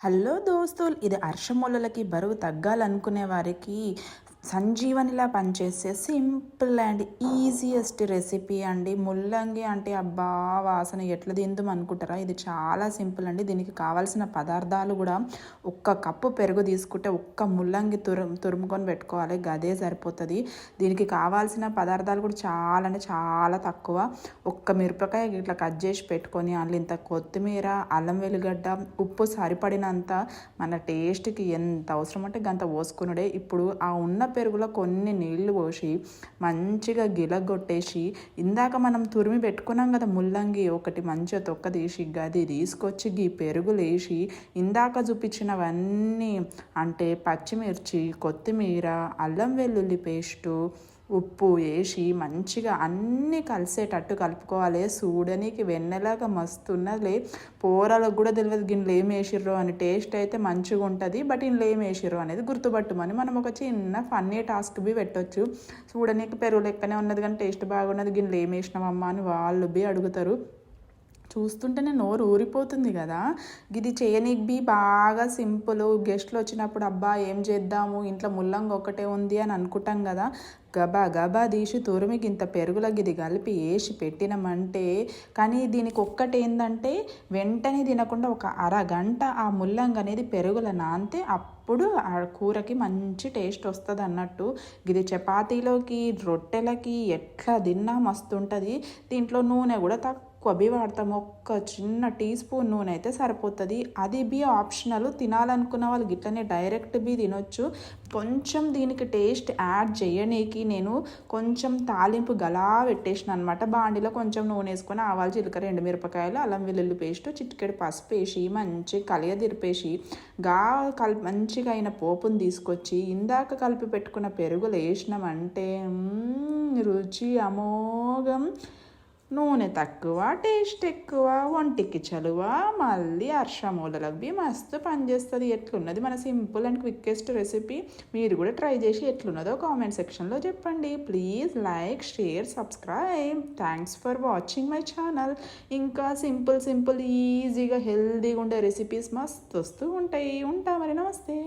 Hello దోస్తులు ఇది అర్షమూలలకి బరువు తగ్గాలనుకునే వారికి సంజీవనిలా పనిచేసే సింపుల్ అండ్ ఈజియెస్ట్ రెసిపీ అండి. ముల్లంగి అంటే అబ్బా వాసన ఎట్లా తిందాం అనుకుంటారా? ఇది చాలా సింపుల్ అండి. దీనికి కావాల్సిన పదార్థాలు కూడా ఒక్క కప్పు పెరుగు తీసుకుంటే ఒక్క ముల్లంగి తురుము తురుముకొని పెట్టుకోవాలి. గదే సరిపోతుంది. దీనికి కావాల్సిన పదార్థాలు కూడా చాలా అంటే చాలా తక్కువ. ఒక్క మిరపకాయ ఇట్లా కట్ చేసి పెట్టుకొని అందులో ఇంత కొత్తిమీర అల్లం వెల్లిగడ్డ ఉప్పు సరిపడినంత మన టేస్ట్కి ఎంత అవసరం అంటే గంత పోసుకునుడే. ఇప్పుడు ఆ ఉన్న పెరుగులో కొన్ని నీళ్ళు పోసి మంచిగా గిలగొట్టేసి ఇందాక మనం తురిమి పెట్టుకున్నాం కదా ముల్లంగి ఒకటి మంచిగా తొక్క తీసి గది తీసుకొచ్చి గీ పెరుగులు వేసి ఇందాక చూపించినవన్నీ అంటే పచ్చిమిర్చి కొత్తిమీర అల్లం వెల్లుల్లి పేస్టు ఉప్పు వేసి మంచిగా అన్నీ కలిసేటట్టు కలుపుకోవాలి. చూడనీకి వెన్నెలాగా మస్తు ఉన్నది పోరాలకు కూడా తెలియదు గిన్నెలు ఏం వేసిర్రో అని టేస్ట్ అయితే మంచిగా ఉంటుంది. బట్ ఇందులో ఏం వేసిర్రో అనేది గుర్తుపట్టుమని మనం ఒక చిన్న ఫన్నీ టాస్క్ బి పెట్టొచ్చు. చూడడానికి పెరుగు లెక్కనే ఉన్నది కానీ టేస్ట్ బాగున్నది. గిన్నెలు ఏం వేసినామమ్మా అని వాళ్ళు బి అడుగుతారు. చూస్తుంటేనే నోరు ఊరిపోతుంది కదా. ఇది చేయనిగ్బి బాగా సింపుల్. గెస్ట్లు వచ్చినప్పుడు అబ్బా ఏం చేద్దాము? ఇంట్లో ముల్లంగా ఒకటే ఉంది అని అనుకుంటాం కదా. గబా గబా తీసి తురిమికి ఇంత పెరుగుల గిది కలిపి వేసి పెట్టినమంటే కానీ దీనికి ఒక్కటి ఏంటంటే వెంటనే తినకుండా ఒక అరగంట ఆ ముల్లంగ అనేది పెరుగుల నాంతే అప్పుడు ఆ కూరకి మంచి టేస్ట్ వస్తుంది అన్నట్టు. ఇది చపాతీలోకి రొట్టెలకి ఎట్లా తిన్నా మస్తు ఉంటుంది. దీంట్లో నూనె కూడా తక్కువ కొబ్బి వాడతాం ఒక్క చిన్న టీ స్పూన్ నూనె అయితే సరిపోతుంది. అది బి ఆప్షనల్. తినాలనుకున్న వాళ్ళు గిట్లనే డైరెక్ట్ బి తినొచ్చు. కొంచెం దీనికి టేస్ట్ యాడ్ చేయనీకి నేను కొంచెం తాలింపు గలా పెట్టేసిన అనమాట బాండిలో కొంచెం నూనె వేసుకొని ఆవాలు జీలకర్ర ఎండుమిరపకాయలు అల్లం వెల్లుల్లి పేస్ట్ చిటికెడు పసుపు వేసి మంచి కలియ దిరిపేసి గా కల్ మంచిగా అయిన పోపుని తీసుకొచ్చి ఇందాక కలిపి పెట్టుకున్న పెరుగులు వేసినామంటే రుచి అమోఘం. నూనె తక్కువ టేస్ట్ ఎక్కువ ఒంటికి చలువ మళ్ళీ అర్షమూలలకు బి మస్తు పనిచేస్తుంది. ఎట్లున్నది మన సింపుల్ అండ్ క్విక్కెస్ట్ రెసిపీ? మీరు కూడా ట్రై చేసి ఎట్లున్నదో కామెంట్ సెక్షన్లో చెప్పండి. Please like share subscribe. Thanks for watching my channel. ఇంకా సింపుల్ సింపుల్ ఈజీగా హెల్దీగా ఉండే రెసిపీస్ మస్తు వస్తూ ఉంటాయి. ఉంటా మరి నమస్తే.